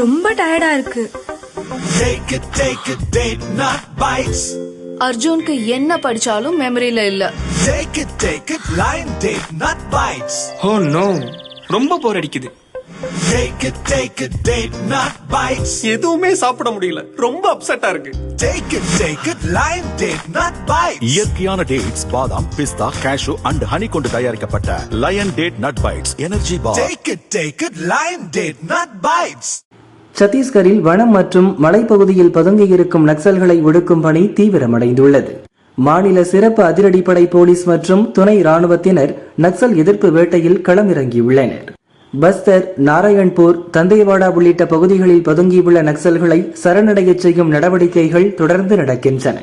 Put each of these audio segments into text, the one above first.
ரொம்ப டயர்டா இருக்கு Take it, take it, date not bites. அர்ஜுனுக்கு என்ன படிச்சாலும் மெமரியில இல்ல Take it, take it, line date not bites. Oh no ரொம்ப போர் அடிக்குது Take it, take it, date not bites. எதுவுமே சாப்பிட முடியல ரொம்ப அப்செட்டா இருக்கு Take it, take it, line date not bites. இயற்கையான டேட்ஸ் பாதாம் பிஸ்தா கேஷு அண்ட் ஹனி கொண்டு தயாரிக்கப்பட்ட lion date nut bites energy bar Take it, take it, line date not bites. சத்தீஸ்கரில் வனம் மற்றும் மலைப்பகுதியில் பதுங்கியிருக்கும் நக்சல்களை ஒடுக்கும் பணி தீவிரமடைந்துள்ளது. மாநில சிறப்பு அதிரடிப்படை போலீஸ் மற்றும் துணை ராணுவத்தினர் நக்சல் எதிர்ப்பு வேட்டையில் களமிறங்கியுள்ளனர். பஸ்தர் நாராயண்பூர் தந்தேவாடா உள்ளிட்ட பகுதிகளில் பதுங்கியுள்ள நக்சல்களை சரணடையச் செய்யும் நடவடிக்கைகள் தொடர்ந்து நடக்கின்றன.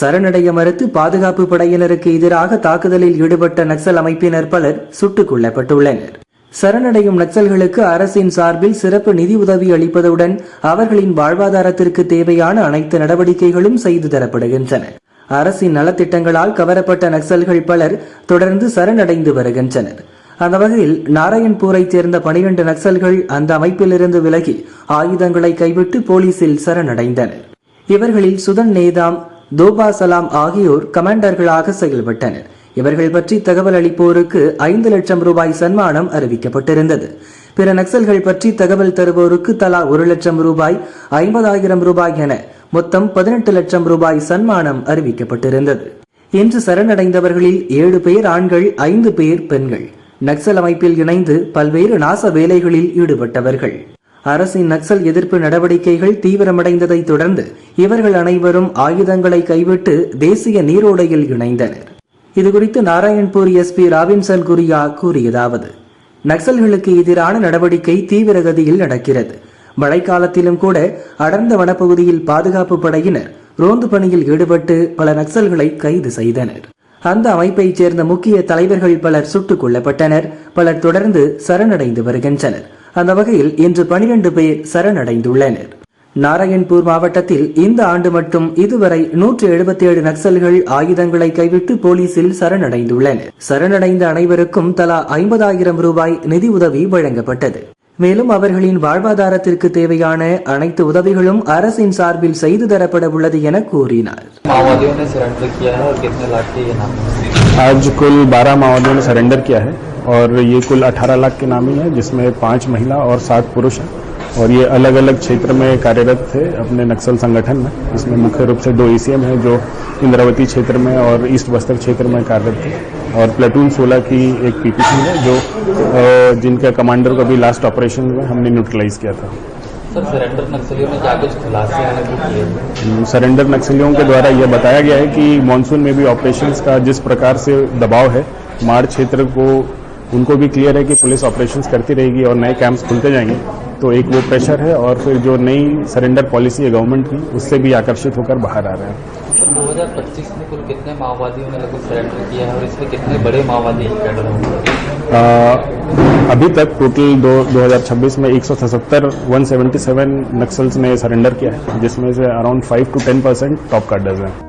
சரணடைய மறுத்து பாதுகாப்பு படையினருக்கு எதிராக தாக்குதலில் ஈடுபட்ட நக்சல் அமைப்பினர் பலர் சுட்டுக் கொல்லப்பட்டுள்ளனர். சரணடையும் நக்சல்களுக்கு அரசின் சார்பில் சிறப்பு நிதி உதவி அளிப்பதுடன் அவர்களின் வாழ்வாதாரத்திற்கு தேவையான அனைத்து நடவடிக்கைகளும் செய்து தரப்படுகின்றன. அரசின் நலத்திட்டங்களால் கவரப்பட்ட நக்சல்கள் பலர் தொடர்ந்து சரணடைந்து வருகின்றனர். அந்த வகையில் நாராயண்பூரை சேர்ந்த பனிரெண்டு நக்சல்கள் அந்த அமைப்பிலிருந்து விலகி ஆயுதங்களை கைவிட்டு போலீசில் சரணடைந்தனர். இவர்களில் சுதன் நேதாம் தோபா சலாம் ஆகியோர் கமாண்டர்களாக செயல்பட்டனர். இவர்கள் பற்றி தகவல் அளிப்போருக்கு ஐந்து லட்சம் ரூபாய் சன்மானம் அறிவிக்கப்பட்டிருந்தது. பிற நக்சல்கள் பற்றி தகவல் தருவோருக்கு தலா ஒரு லட்சம் ரூபாய் ஐம்பதாயிரம் ரூபாய் என மொத்தம் பதினெட்டு லட்சம் ரூபாய் சன்மானம் அறிவிக்கப்பட்டிருந்தது. இன்று சரணடைந்தவர்களில் ஏழு பேர் ஆண்கள் ஐந்து பேர் பெண்கள். நக்சல் அமைப்பில் இணைந்து பல்வேறு நாச வேலைகளில் ஈடுபட்டவர்கள். அரசின் நக்சல் எதிர்ப்பு நடவடிக்கைகள் தீவிரமடைந்ததை தொடர்ந்து இவர்கள் அனைவரும் ஆயுதங்களை கைவிட்டு தேசிய நீரோடையில் இணைந்தனர். இதுகுறித்து நாராயண்பூர் எஸ்பி ராபின்சன் குரியா கூறியதாவது நக்சல்களுக்கு எதிரான நடவடிக்கை தீவிரகதியில் நடக்கிறது. மழைக்காலத்திலும் கூட அடர்ந்த வனப்பகுதியில் பாதுகாப்பு படையினர் ரோந்து பணியில் ஈடுபட்டு பல நக்சல்களை கைது செய்தனர். அந்த அமைப்பைச் சேர்ந்த முக்கிய தலைவர்கள் பலர் சுட்டுக் கொல்லப்பட்டனர். பலர் தொடர்ந்து சரணடைந்து வருகின்றனர். அந்த வகையில் இன்று பனிரெண்டு பேர் சரணடைந்துள்ளனர். நாராயண்பூர் மாவட்டத்தில் இந்த ஆண்டு மட்டும் இதுவரை நூற்று எழுபத்தி ஏழு நக்சல்கள் ஆயுதங்களை கைவிட்டு போலீசில் சரணடைந்துள்ளனர் சரணடைந்த அனைவருக்கும் தலா ஐம்பதாயிரம் ரூபாய் நிதி உதவி வழங்கப்பட்டது மேலும் அவர்களின் வாழ்வாதாரத்திற்கு தேவையான அனைத்து உதவிகளும் அரசின் சார்பில் செய்து தரப்பட உள்ளது என கூறினார் माओवादियों ने सरेंडर किया है और कितने लाख के ये नाम है आज कुल 12 माओवादियों ने सरेंडर किया है और ये कुल 18 लाख के नामी है जिसमें पांच महिला और सात पुरुष हैं और ये अलग अलग क्षेत्र में कार्यरत थे अपने नक्सल संगठन में इसमें मुख्य रूप से दो एसीएम हैं जो इंद्रावती क्षेत्र में और ईस्ट बस्तर क्षेत्र में कार्यरत थे। और प्लेटून 16 की एक पीपीसी है जो जिनका कमांडर को अभी लास्ट ऑपरेशन में हमने न्यूट्रलाइज किया था। सर सरेंडर नक्सलियों क्या कुछ खुलासे आने? सरेंडर नक्सलियों के द्वारा यह बताया गया है कि मानसून में भी ऑपरेशंस का जिस प्रकार से दबाव है मार क्षेत्र को उनको भी क्लियर है कि पुलिस ऑपरेशंस करती रहेगी और नए कैंप्स खुलते जाएँगे। तो एक वो प्रेशर है और फिर जो नई सरेंडर पॉलिसी है गवर्नमेंट की उससे भी आकर्षित होकर बाहर आ रहे हैं। सर 2025 में कुल कितने माओवादियों ने लगभग सरेंडर किया है और इसमें कितने बड़े माओवादी अभी तक टोटल दो 2026 में 177 177 नक्सल्स ने सरेंडर किया है जिसमें से around 5 to 10 percent top cadres हैं।